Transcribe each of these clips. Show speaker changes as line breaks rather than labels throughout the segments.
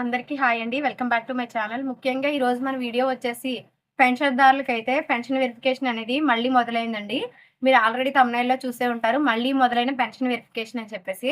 అందరికీ హాయ్ అండి. Welcome back to my channel. ముఖ్యంగా ఈరోజు మన వీడియో వచ్చేసి పెన్షన్దారులకు అయితే పెన్షన్ వెరిఫికేషన్ అనేది మళ్ళీ మొదలైందండి. మీరు ఆల్రెడీ తమిళనాడులో చూసే ఉంటారు. మళ్ళీ మొదలైన పెన్షన్ వెరిఫికేషన్ అని చెప్పేసి.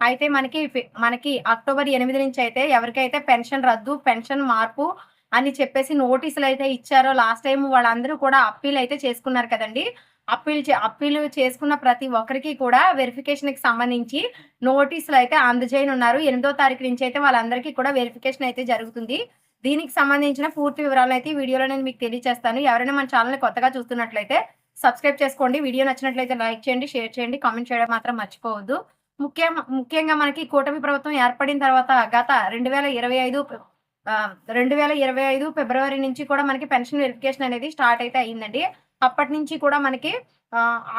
అయితే మనకి మనకి అక్టోబర్ ఎనిమిది నుంచి అయితే ఎవరికైతే పెన్షన్ రద్దు పెన్షన్ మార్పు అని చెప్పేసి నోటీసులు అయితే ఇచ్చారో లాస్ట్ టైం వాళ్ళందరూ కూడా అప్పీల్ అయితే చేసుకున్నారు కదండి. అప్పీల్ చే- అప్పీల్ చేసుకున్న ప్రతి ఒక్కరికి కూడా వెరిఫికేషన్కి సంబంధించి నోటీసులు అయితే అందజేయనున్నారు. ఎనిమిదో తారీఖు నుంచి అయితే వాళ్ళందరికీ కూడా వెరిఫికేషన్ అయితే జరుగుతుంది. దీనికి సంబంధించిన పూర్తి వివరాలు అయితే ఈ వీడియోలో నేను మీకు తెలియజేస్తాను. ఎవరైనా మన ఛానల్ని కొత్తగా చూస్తున్నట్లయితే సబ్స్క్రైబ్ చేసుకోండి. వీడియో నచ్చినట్లయితే లైక్ చేయండి షేర్ చేయండి. కామెంట్ చేయడం మాత్రం మర్చిపోవద్దు. ముఖ్యం ముఖ్యంగా మనకి కూటమి ప్రభుత్వం ఏర్పడిన తర్వాత గత రెండు వేల ఇరవై ఐదు రెండు వేల ఇరవై ఐదు ఫిబ్రవరి నుంచి కూడా మనకి పెన్షన్ వెరిఫికేషన్ అనేది స్టార్ట్ అయితే అయ్యిందండి అప్పటి నుంచి కూడా మనకి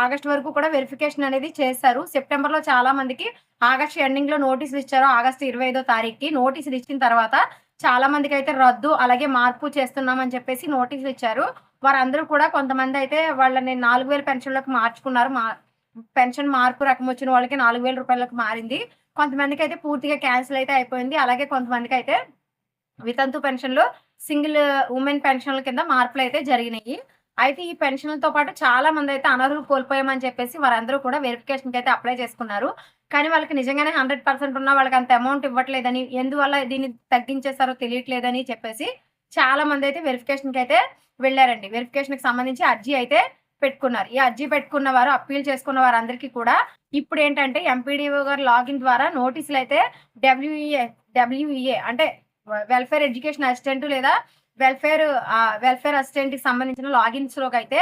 ఆగస్ట్ వరకు కూడా వెరిఫికేషన్ అనేది చేశారు సెప్టెంబర్లో చాలా మందికి ఆగస్ట్ ఎండింగ్లో నోటీసులు ఇచ్చారు. ఆగస్ట్ ఇరవై ఐదో తారీఖుకి నోటీసులు ఇచ్చిన తర్వాత చాలా మందికి అయితే రద్దు అలాగే మార్పు చేస్తున్నామని చెప్పేసి నోటీసులు ఇచ్చారు. వారందరూ కూడా కొంతమంది అయితే వాళ్ళని నాలుగు వేల పెన్షన్లకు మార్చుకున్నారు. మా పెన్షన్ మార్పు రకం వచ్చిన వాళ్ళకి నాలుగు వేల రూపాయలకు మారింది. కొంతమందికి అయితే పూర్తిగా క్యాన్సిల్ అయితే అయిపోయింది. అలాగే కొంతమందికి అయితే వితంతు పెన్షన్లు సింగిల్ ఉమెన్ పెన్షన్ల కింద మార్పులు అయితే జరిగినాయి. అయితే ఈ పెన్షన్లతో పాటు చాలా మంది అయితే అనర్హులు కోల్పోయామని చెప్పేసి వారందరూ కూడా వెరిఫికేషన్కి అయితే అప్లై చేసుకున్నారు. కానీ వాళ్ళకి నిజంగానే హండ్రెడ్ పర్సెంట్ ఉన్న వాళ్ళకి అంత అమౌంట్ ఇవ్వట్లేదని ఎందువల్ల దీన్ని తగ్గించేస్తారో తెలియట్లేదని చెప్పేసి చాలా మంది అయితే వెరిఫికేషన్కి అయితే వెళ్ళారండి. వెరిఫికేషన్కి సంబంధించి అర్జీ అయితే పెట్టుకున్నారు. ఈ అర్జీ పెట్టుకున్న వారు అప్పీల్ చేసుకున్న వారందరికీ కూడా ఇప్పుడు ఏంటంటే ఎంపీడీఓ గారు లాగిన్ ద్వారా నోటీసులు అయితే డబ్ల్యూఈఏ డబ్ల్యూఈఏ అంటే వెల్ఫేర్ ఎడ్యుకేషన్ అసిస్టెంట్ లేదా వెల్ఫేర్ వెల్ఫేర్ అసిస్టెంట్కి సంబంధించిన లాగిన్స్లోకి అయితే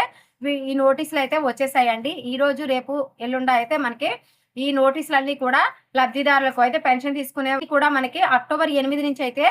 ఈ నోటీసులు అయితే వచ్చేసాయండి. ఈ రోజు రేపు ఎల్లుండ అయితే మనకి ఈ నోటీసులన్నీ కూడా లబ్ధిదారులకు అయితే పెన్షన్ తీసుకునే కూడా మనకి అక్టోబర్ ఎనిమిది నుంచి అయితే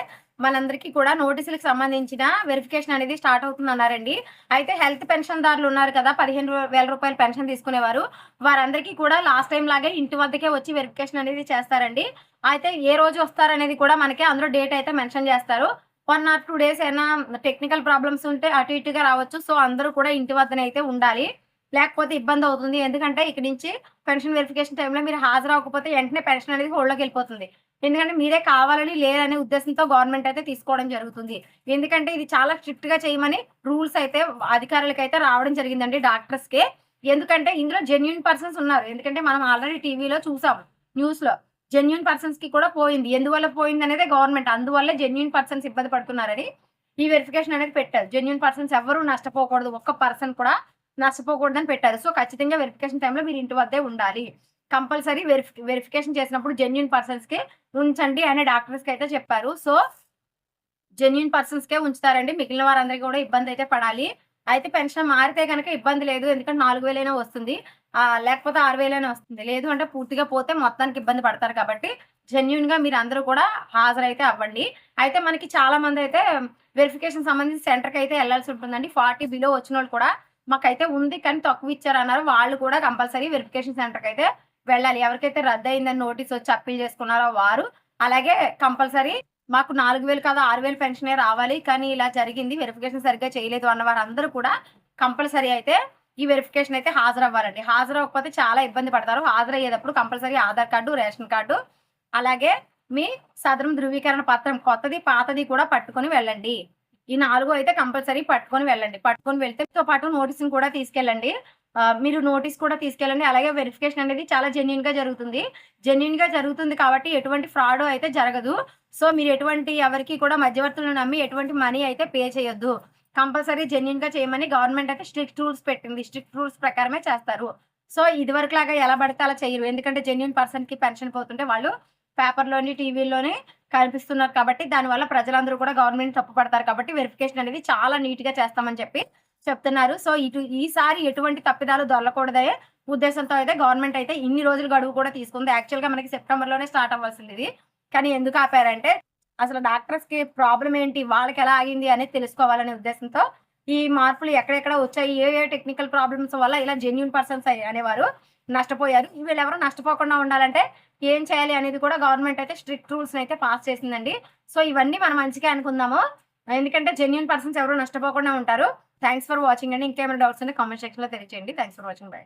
మనందరికీ కూడా నోటీసులకు సంబంధించిన వెరిఫికేషన్ అనేది స్టార్ట్ అవుతుంది అన్నారండి అయితే హెల్త్ పెన్షన్ దారులు ఉన్నారు కదా పదిహేను వేల రూపాయలు పెన్షన్ తీసుకునేవారు. వారందరికీ కూడా లాస్ట్ టైం లాగే ఇంటి వద్దకే వచ్చి వెరిఫికేషన్ అనేది చేస్తారండి. అయితే ఏ రోజు వస్తారనేది కూడా మనకి అందులో డేట్ అయితే మెన్షన్ చేస్తారు. వన్ ఆర్ టూ డేస్ అయినా టెక్నికల్ ప్రాబ్లమ్స్ ఉంటే అటు ఇటుగా రావచ్చు. సో అందరూ కూడా ఇంటి వద్దనే అయితే ఉండాలి. లేకపోతే ఇబ్బంది అవుతుంది. ఎందుకంటే ఇక్కడ నుంచి పెన్షన్ వెరిఫికేషన్ టైంలో మీరు హాజరవ్వకపోతే వెంటనే పెన్షన్ అనేది హోల్డ్లోకి వెళ్ళిపోతుంది. ఎందుకంటే మీరే కావాలని లేరనే ఉద్దేశంతో గవర్నమెంట్ అయితే తీసుకోవడం జరుగుతుంది. ఎందుకంటే ఇది చాలా స్ట్రిక్ట్గా చేయమని రూల్స్ అయితే అధికారులకైతే అయితే రావడం జరిగిందండి డాక్టర్స్కి ఎందుకంటే ఇందులో జెన్యున్ పర్సన్స్ ఉన్నారు. ఎందుకంటే మనం ఆల్రెడీ టీవీలో చూసాం. న్యూస్లో జెన్యున్ పర్సన్స్కి కూడా పోయింది. ఎందువల్ల పోయింది అనేది గవర్నమెంట్ అందువల్ల జెన్యున్ పర్సన్స్ ఇబ్బంది పడుతున్నారని ఈ వెరిఫికేషన్ అనేది పెట్టారు. జెన్యున్ పర్సన్స్ ఎవరు నష్టపోకూడదు. ఒక్క పర్సన్ కూడా నష్టపోకూడదని పెట్టారు. సో ఖచ్చితంగా వెరిఫికేషన్ టైంలో మీరు ఇంటి వద్దే ఉండాలి. కంపల్సరీ వెరిఫి వెరిఫికేషన్ చేసినప్పుడు జెన్యున్ పర్సన్స్కి ఉంచండి అని డాక్టర్స్కి అయితే చెప్పారు. సో జెన్యున్ పర్సన్స్కే ఉంచుతారండి. మిగిలిన వారందరికీ కూడా ఇబ్బంది అయితే పడాలి. అయితే పెన్షన్ మారితే కనుక ఇబ్బంది లేదు. ఎందుకంటే నాలుగు వేలైనా వస్తుంది. లేకపోతే ఆరు వేలైనా వస్తుంది. లేదు అంటే పూర్తిగా పోతే మొత్తానికి ఇబ్బంది పడతారు కాబట్టి జెన్యున్గా మీరు అందరూ కూడా హాజరైతే అవ్వండి. అయితే మనకి చాలా మంది అయితే వెరిఫికేషన్ సంబంధించి సెంటర్కి అయితే వెళ్ళాల్సి ఉంటుందండి. ఫార్టీ బిలో వచ్చిన వాళ్ళు కూడా మాకైతే ఉంది కానీ తక్కువ ఇచ్చారు అన్నారు వాళ్ళు కూడా కంపల్సరీ వెరిఫికేషన్ సెంటర్కి అయితే వెళ్ళాలి. ఎవరికైతే రద్దు అయిందని నోటీస్ వచ్చి అప్పీల్ చేసుకున్నారో వారు అలాగే కంపల్సరీ మాకు నాలుగు వేలు కాదు ఆరు వేలు పెన్షనే రావాలి. కానీ ఇలా జరిగింది వెరిఫికేషన్ సరిగ్గా చేయలేదు అన్న వారందరూ కూడా కంపల్సరీ అయితే ఈ వెరిఫికేషన్ అయితే హాజరవ్వాలండి. హాజరవ్వకపోతే చాలా ఇబ్బంది పడతారు. హాజరయ్యేటప్పుడు compulsory Aadhaar card ration card అలాగే మీ సదరం ధృవీకరణ పత్రం కొత్తది పాతది కూడా పట్టుకొని వెళ్ళండి. ఈ నాలుగు అయితే కంపల్సరీ పట్టుకొని వెళ్ళండి. పట్టుకొని వెళ్తే తో పాటు నోటీస్ని కూడా తీసుకెళ్ళండి. మీరు నోటీస్ కూడా తీసుకెళ్ళండి. అలాగే వెరిఫికేషన్ అనేది చాలా జెన్యున్గా జరుగుతుంది. జెన్యున్గా జరుగుతుంది కాబట్టి ఎటువంటి ఫ్రాడ్ అయితే జరగదు. సో మీరు ఎటువంటి ఎవరికి కూడా మధ్యవర్తులను నమ్మి ఎటువంటి మనీ అయితే పే చేయొద్దు. కంపల్సరీ జెన్యున్గా చేయమని గవర్నమెంట్ అయితే స్ట్రిక్ట్ రూల్స్ పెట్టింది. స్ట్రిక్ట్ రూల్స్ ప్రకారమే చేస్తారు. సో ఇదివరకు లాగా ఎలా పడితే అలా చేయరు. ఎందుకంటే జెన్యున్ పర్సన్కి పెన్షన్ పోతుంటే వాళ్ళు పేపర్లోని టీవీలోనే కనిపిస్తున్నారు కాబట్టి దానివల్ల ప్రజలందరూ కూడా గవర్నమెంట్ తప్పు పడతారు కాబట్టి వెరిఫికేషన్ అనేది చాలా నీట్గా చేస్తామని చెప్పి చెప్తున్నారు. సో ఇటు ఈసారి ఎటువంటి తప్పిదాలు దొరకకూడదే ఉద్దేశంతో అయితే గవర్నమెంట్ అయితే ఇన్ని రోజులు గడువు కూడా తీసుకుంది. యాక్చువల్గా మనకి సెప్టెంబర్లోనే స్టార్ట్ అవ్వాల్సింది ఇది. కానీ ఎందుకు ఆపారంటే అసలు డాక్టర్స్కి ప్రాబ్లం ఏంటి? వాళ్ళకి ఎలా ఆగింది అనేది తెలుసుకోవాలనే ఉద్దేశంతో ఈ మార్పులు ఎక్కడెక్కడ వచ్చాయి? ఏ ఏ టెక్నికల్ ప్రాబ్లమ్స్ వల్ల ఇలా జెన్యున్ పర్సన్స్ అనేవారు నష్టపోయారు. వీళ్ళు ఎవరు నష్టపోకుండా ఉండాలంటే ఏం చేయాలి అనేది కూడా గవర్నమెంట్ అయితే స్ట్రిక్ట్ రూల్స్ అయితే పాస్ చేసిందండి. సో ఇవన్నీ మనం మంచిగా అనుకుందాము. ఎందుకంటే జెన్యున్ పర్సన్స్ ఎవరు నష్టపోకుండా ఉంటారు. థ్యాంక్స్ ఫర్ వాచింగ్ అండి. ఇంకేమైనా డౌట్స్ ఉంటే కామెంట్ సెక్షన్లో థ్యాంక్స్ ఫర్ వాచింగ్ బై